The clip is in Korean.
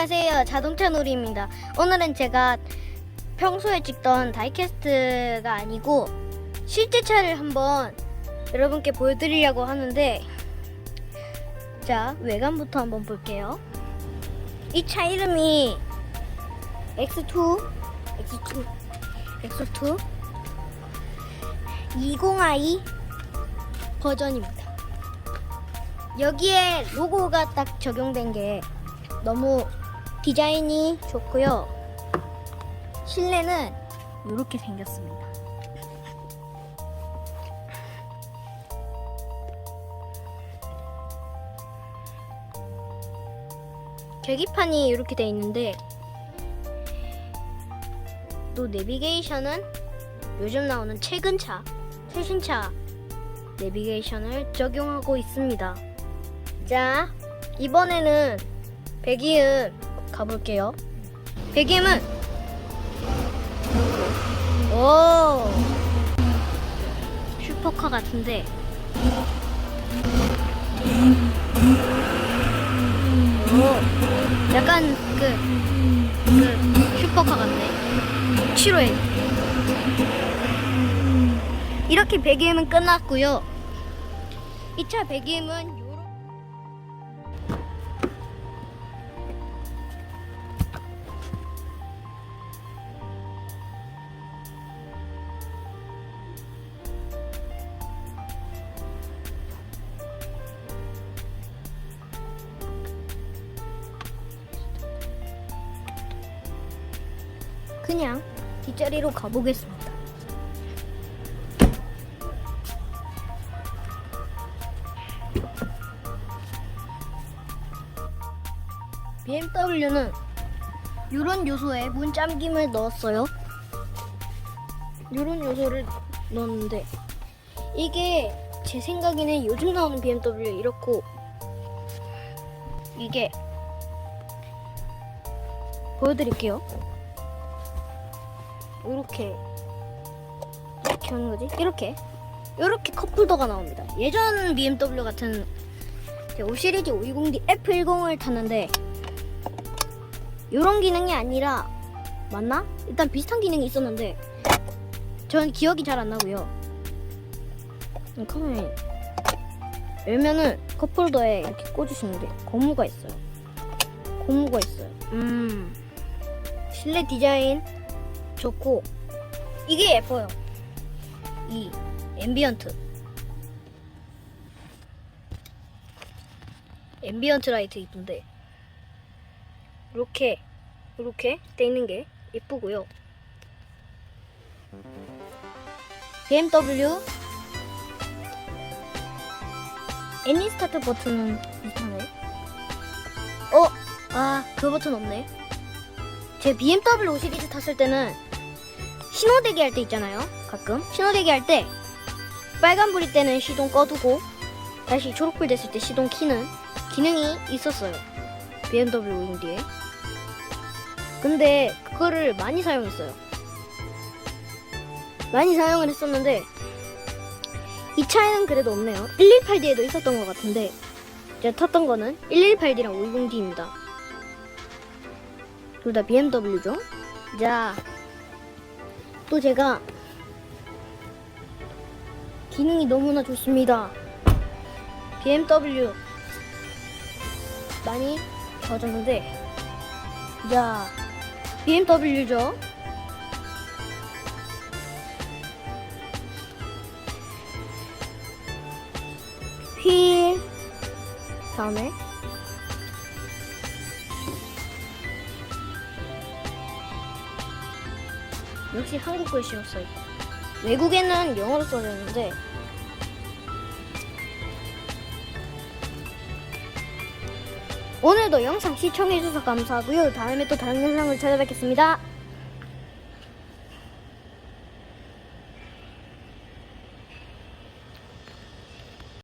안녕하세요. 자동차 놀이입니다. 오늘은 제가 평소에 찍던 다이캐스트가 아니고 실제 차를 한번 여러분께 보여드리려고 하는데 자 외관부터 한번 볼게요. 이 차 이름이 X2 X2 X2 20i 버전입니다. 여기에 로고가 딱 적용된 게 너무 디자인이 좋고요. 실내는 이렇게 생겼습니다. 계기판이 이렇게 돼 있는데 또 내비게이션은 요즘 나오는 최근 차, 최신 차 내비게이션을 적용하고 있습니다. 자, 이번에는 배기음 가볼게요. 배기음은 오 슈퍼카 같은데 오 약간 그, 그 슈퍼카 같네. 7호에 이렇게 배기음은 끝났고요. 이차 배기음은 그냥 뒷자리로 가보겠습니다. BMW는 이런 요소에 문잠김을 넣었어요. 이런 요소를 넣었는데 이게 제 생각에는 요즘 나오는 BMW 이렇고 이게 보여드릴게요. 이렇게 이렇게 하는 거지? 이렇게 이렇게 컵홀더가 나옵니다. 예전 BMW 같은 5 시리즈 520D F10을 탔는데 이런 기능이 아니라 맞나? 일단 비슷한 기능이 있었는데 전 기억이 잘 안 나고요. 음, 카메라 열면은 컵홀더에 이렇게 꽂으시는데 고무가 있어요. 고무가 있어요. 음 실내 디자인 좋고 이게 예뻐요. 이 앰비언트 앰비언트 라이트 이쁜데 이렇게 이렇게 돼 있는 게 예쁘고요. BMW 애니 스타트 버튼은 이상해. 어? 아, 그 버튼 없네. 제 BMW 5 시리즈 탔을 때는 신호대기 할 때 있잖아요. 가끔 신호대기 할 때 빨간불일 때는 시동 꺼두고 다시 초록불 됐을 때 시동 키는 기능이 있었어요. BMW 5인디에. 근데 그거를 많이 사용했어요. 많이 사용을 했었는데 이 차에는 그래도 없네요. 118D에도 있었던 것 같은데 제가 탔던 거는 118D랑 520D입니다. 둘 다 BMW죠. 자, 또 제가 기능이 너무나 좋습니다. BMW 많이 좋아졌는데 자, BMW죠. 휠 다음에 역시 한국 글씨였어요. 외국에는 영어로 써져 있는데 오늘도 영상 시청해주셔서 감사하고요. 다음에 또 다른 영상을 찾아뵙겠습니다.